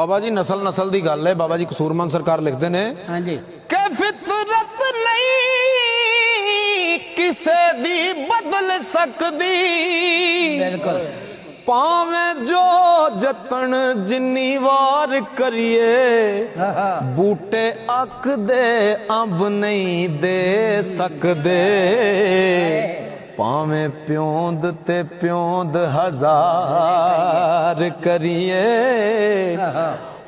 ਬਾਬਾ ਜੀ ਨਸਲ ਨਸਲ ਦੀ ਗੱਲ ਹੈ। ਬਾਬਾ ਜੀ ਕਸੂਰਮਨ ਸਰਕਾਰ ਲਿਖਦੇ ਨੇ ਹਾਂਜੀ। ਕਿ ਫਿਤਰਤ ਨਹੀਂ ਕਿਸੇ ਦੀ ਬਦਲ ਸਕਦੀ। ਬਿਲਕੁਲ। ਭਾਵੇਂ ਜੋ ਜਤਨ ਜਿੰਨੀ ਵਾਰ ਕਰੀਏ ਬੂਟੇ ਅੱਖ ਦੇ ਅੰਬ ਨਹੀਂ ਦੇ ਸਕਦੇ। ਭਾਵੇਂ ਪਿਉਂਦ ਤੇ ਪਿਉਂਦ ਹਜ਼ਾਰ ਕਰੀਏ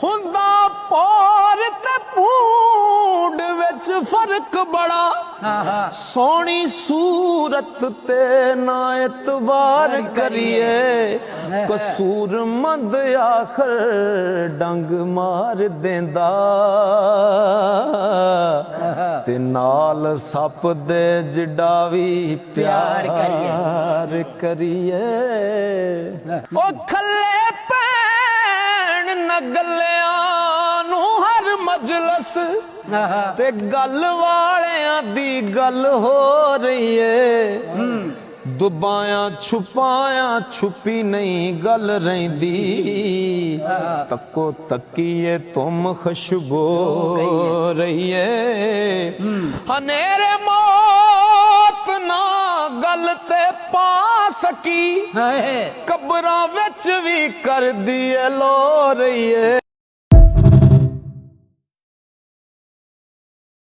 ਹੁੰਦਾ ਪੌਰ ਤੇ ਪੂਡ ਵਿੱਚ ਫ਼ਰਕ ਬੜਾ। ਸੋਹਣੀ ਸੂਰਤ ਤੇ ਨਾ ਇਤਬਾਰ ਕਰੀਏ ਕਸੂਰ ਮੰਦ ਆਖਰ ਡੰਗ ਮਾਰ ਦਿੰਦਾ। ਨਾਲ ਸੱਪ ਦੇ ਜਿੱਡਾ ਵੀ ਪਿਆਰ ਕਰੀਏ। ਉਹ ਖੱਲੇ ਪੈਣ ਨਗਲਿਆਂ ਨੂੰ ਹਰ ਮਜਲਸ ਤੇ ਗੱਲ ਵਾਲਿਆਂ ਦੀ ਗੱਲ ਹੋ ਰਹੀ ਏ। ਦੁਬਾਇਆ ਛੁਪਾਇਆ ਛੁਪੀ ਨਹੀਂ ਗੱਲ ਰਹਿੰਦੀ। ਤੱਕੋ ਤੱਕੀਏ ਤੁਮ ਖੁਸ਼ਬੂ ਰਹੀਏ। ਹਨੇਰੇ ਮੌਤ ਨਾ ਗੱਲ ਤੇ ਪਾ ਸਕੀ। ਕਬਰਾਂ ਵਿੱਚ ਵੀ ਕਰਦੀ ਏ ਲੋ ਰਹੀਏ।